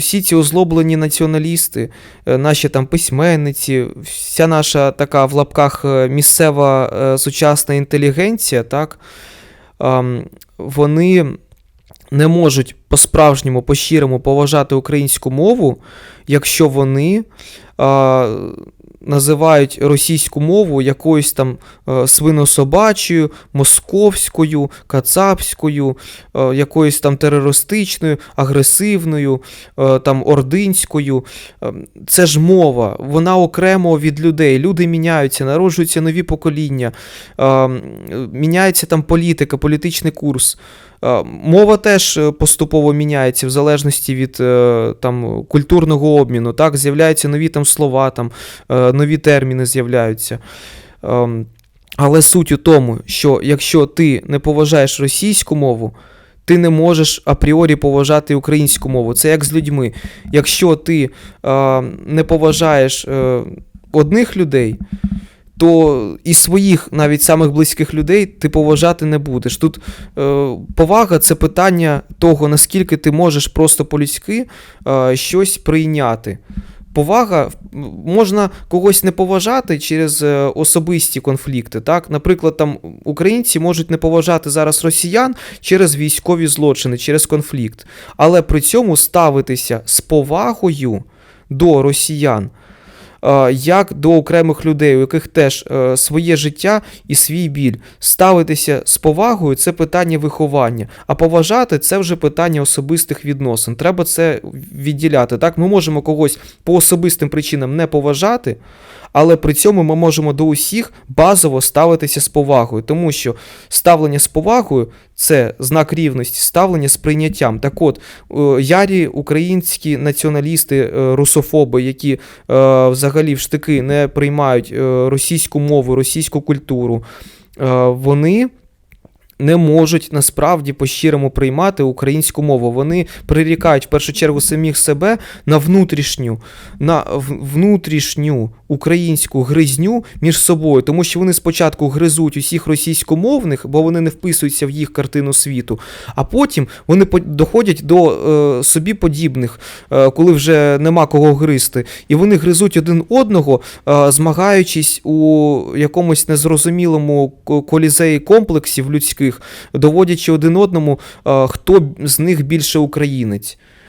всі ці озлоблені націоналісти, е, наші там письменниці, вся наша така в лапках е, місцева е, сучасна інтелігенція, так, вони не можуть по-справжньому, по-щирому поважати українську мову, якщо вони називають російську мову якоюсь там е, свинособачою, московською, кацапською, е, якоюсь там терористичною, агресивною, е, там ординською. Це ж мова, вона окремо від людей. Люди міняються, народжуються нові покоління, міняється там політика, політичний курс. Мова теж поступово міняється в залежності від там, культурного обміну. Так? З'являються нові там слова, там, нові терміни з'являються. Ем, Але суть у тому, що якщо ти не поважаєш російську мову, ти не можеш апріорі поважати українську мову. Це як з людьми. Якщо ти е, не поважаєш е, одних людей, то і своїх, навіть самих близьких людей, ти поважати не будеш. Тут е, повага це питання того, наскільки ти можеш просто по-людськи е, щось прийняти. Повага можна когось не поважати через е, особисті конфлікти. Так? Наприклад, там українці можуть не поважати зараз росіян через військові злочини, через конфлікт, але при цьому ставитися з повагою до росіян як до окремих людей, у яких теж е, своє життя і свій біль. Ставитися з повагою це питання виховання, а поважати це вже питання особистих відносин. Треба це відділяти. Так, ми можемо когось по особистим причинам не поважати. Але при цьому ми можемо до усіх базово ставитися з повагою, тому що ставлення з повагою це знак рівності, ставлення з прийняттям. Так от, е, ярі українські націоналісти, е, русофоби, які е, взагалі в штики не приймають е, російську мову, російську культуру, е, вони. Не можуть насправді по-щирому приймати українську мову. Вони прирікають в першу чергу самих себе на внутрішню, на внутрішню українську гризню між собою, тому що вони спочатку гризуть усіх російськомовних, бо вони не вписуються в їх картину світу, а потім вони доходять до е, собі подібних, е, коли вже нема кого гризти, і вони гризуть один одного, е, змагаючись у якомусь незрозумілому колізеї комплексів людських, доводячи один одному, е, хто з них більше українець.